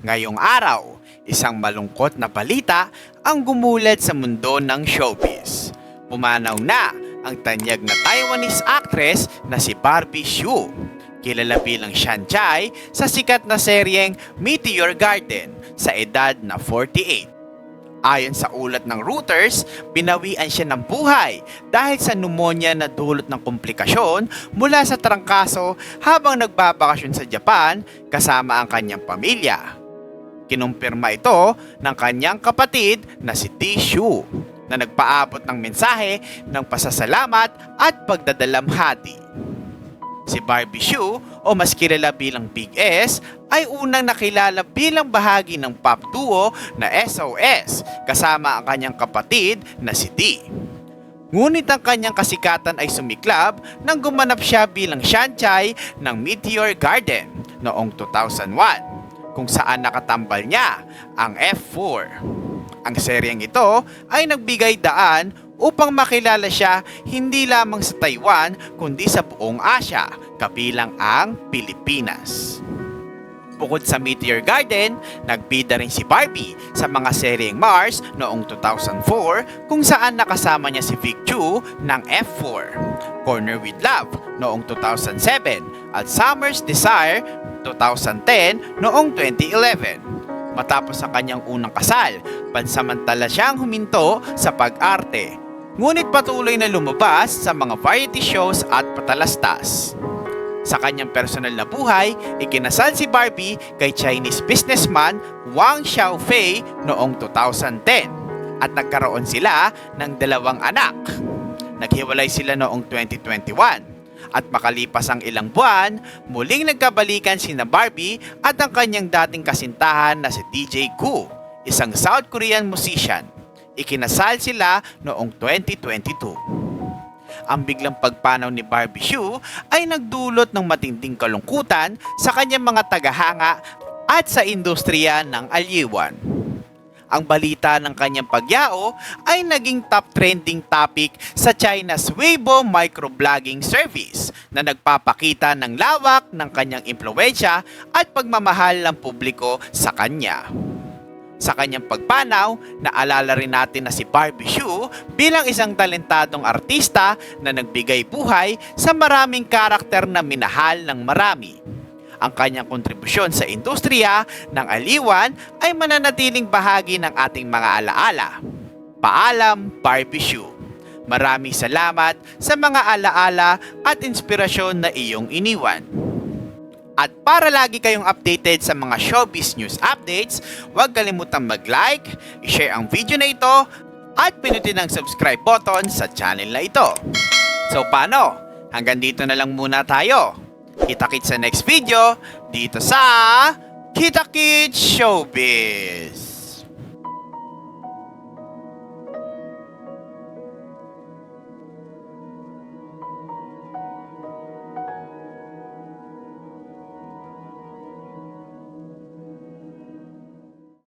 Ngayong araw, isang malungkot na balita ang gumulat sa mundo ng showbiz. Pumanaw na ang tanyag na Taiwanese actress na si Barbie Hsu. Kilala bilang Shanchai sa sikat na seryeng Meteor Garden sa edad na 48. Ayon sa ulat ng Reuters, binawian siya ng buhay dahil sa pneumonia na dulot ng komplikasyon mula sa trangkaso habang nagbabakasyon sa Japan kasama ang kanyang pamilya. Kinumpirma ito ng kanyang kapatid na si Tishu na nagpaabot ng mensahe ng pasasalamat at pagdadalamhati. Si Barbie Hsu o mas kilala bilang Big S ay unang nakilala bilang bahagi ng pop duo na SOS kasama ang kanyang kapatid na si D. Ngunit ang kanyang kasikatan ay sumiklab nang gumanap siya bilang Shanchai ng Meteor Garden noong 2001 kung saan nakatambal niya ang F4. Ang seryeng ito ay nagbigay daan upang makilala siya hindi lamang sa Taiwan kundi sa buong Asya, kabilang ang Pilipinas. Bukod sa Meteor Garden, nagbida rin si Barbie sa mga seryeng Mars noong 2004 kung saan nakasama niya si Vic Chu ng F4, Corner with Love noong 2007 at Summer's Desire 2010 noong 2011. Matapos ang kanyang unang kasal, pansamantala siyang huminto sa pag-arte. Ngunit patuloy na lumabas sa mga variety shows at patalastas. Sa kanyang personal na buhay, ikinasal si Barbie kay Chinese businessman Wang Xiaofei noong 2010 at nagkaroon sila ng dalawang anak. Naghiwalay sila noong 2021 at makalipas ang ilang buwan, muling nagkabalikan sina Barbie at ang kanyang dating kasintahan na si DJ Gu, isang South Korean musician. Ikinasal sila noong 2022 ang biglang pagpanaw ni Barbie Hsu ay nagdulot ng matinding kalungkutan sa kanyang mga tagahanga at sa industriya ng aliwan. Ang balita ng kanyang pagyao ay naging top trending topic sa China's Weibo microblogging service na nagpapakita ng lawak ng kanyang impluensya at pagmamahal ng publiko sa kanya. Sa kanyang pagpanaw, naalala rin natin na si Barbie Hsu bilang isang talentadong artista na nagbigay buhay sa maraming karakter na minahal ng marami. Ang kanyang kontribusyon sa industriya ng aliwan ay mananatiling bahagi ng ating mga alaala. Paalam, Barbie Hsu. Maraming salamat sa mga alaala at inspirasyon na iyong iniwan. At para lagi kayong updated sa mga showbiz news updates, huwag kalimutang mag-like, i-share ang video na ito, at pinutin ang subscribe button sa channel na ito. So paano? Hanggang dito na lang muna tayo. Kita-kits sa next video dito sa Kita Kids Showbiz.